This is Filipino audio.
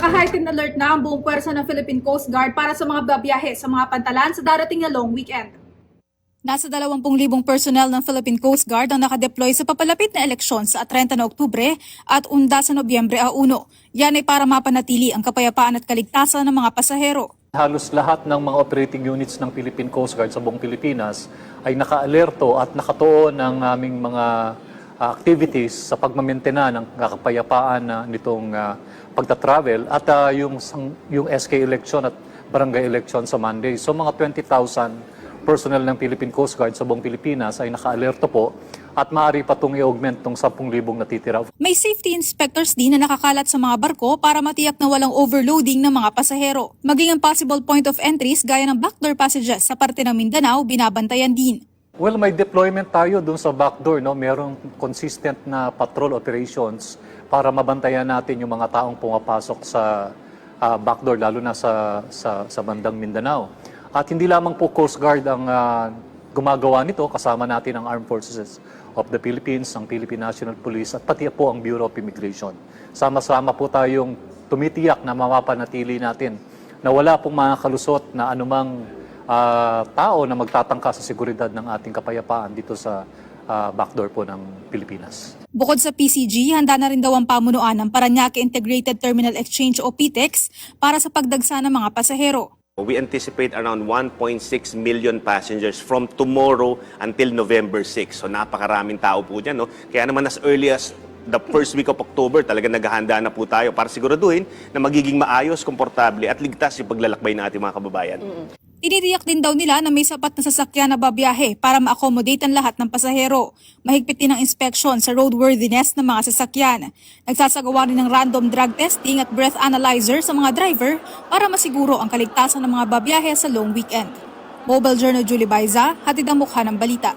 Naka-heightened alert na ang buong pwersa ng Philippine Coast Guard para sa mga babiyahe sa mga pantalan sa darating na long weekend. Nasa 20,000 personnel ng Philippine Coast Guard ang nakadeploy sa papalapit na eleksyon sa 30 na Oktubre at unda sa Nobyembre a 1. Yan ay para mapanatili ang kapayapaan at kaligtasan ng mga pasahero. Halos lahat ng mga operating units ng Philippine Coast Guard sa buong Pilipinas ay naka-alerto at nakatuon ng aming mga ah, activities sa pagmamentena ng kapayapaan na nitong ah, pagta-travel at ah, yung, yung SK election at barangay election sa Monday. So mga 20,000 personnel ng Philippine Coast Guard sa buong Pilipinas ay naka-alerto po at maaari pa itong i-augment itong 10,000 natitira. May safety inspectors din na nakakalat sa mga barko para matiyak na walang overloading ng mga pasahero. Maging ang possible point of entries gaya ng backdoor passages sa parte ng Mindanao binabantayan din. Well, may deployment tayo dun sa backdoor, no? Merong consistent na patrol operations para mabantayan natin yung mga taong pumapasok sa ah, backdoor, lalo na sa, sa, sa bandang Mindanao. At hindi lamang po Coast Guard ang ah, gumagawa nito, kasama natin ang Armed Forces of the Philippines, ang Philippine National Police, at pati po ang Bureau of Immigration. Sama-sama po tayong tumitiyak na mapapanatili natin na wala pong mga kalusot na anumang ah, tao na magtatangka sa seguridad ng ating kapayapaan dito sa ah, backdoor po ng Pilipinas. Bukod sa PCG, handa na rin daw ang pamunuan ng Paranaque Integrated Terminal Exchange o PTEX para sa pagdagsa ng mga pasahero. We anticipate around 1.6 million passengers from tomorrow until November 6. So napakaraming tao po dyan. No? Kaya naman as early as the first week of October, talaga naghahanda na po tayo para siguraduhin na magiging maayos, komportable at ligtas yung paglalakbay ng ating mga kababayan. Tinitiyak din daw nila na may sapat na sasakyan na babiyahe para ma-accommodate ang lahat ng pasahero. Mahigpit din ang inspection sa roadworthiness ng mga sasakyan. Nagsasagawa rin ng random drug testing at breath analyzer sa mga driver para masiguro ang kaligtasan ng mga babiyahe sa long weekend. Mobile Journal Julie Baiza, hatid ang mukha ng balita.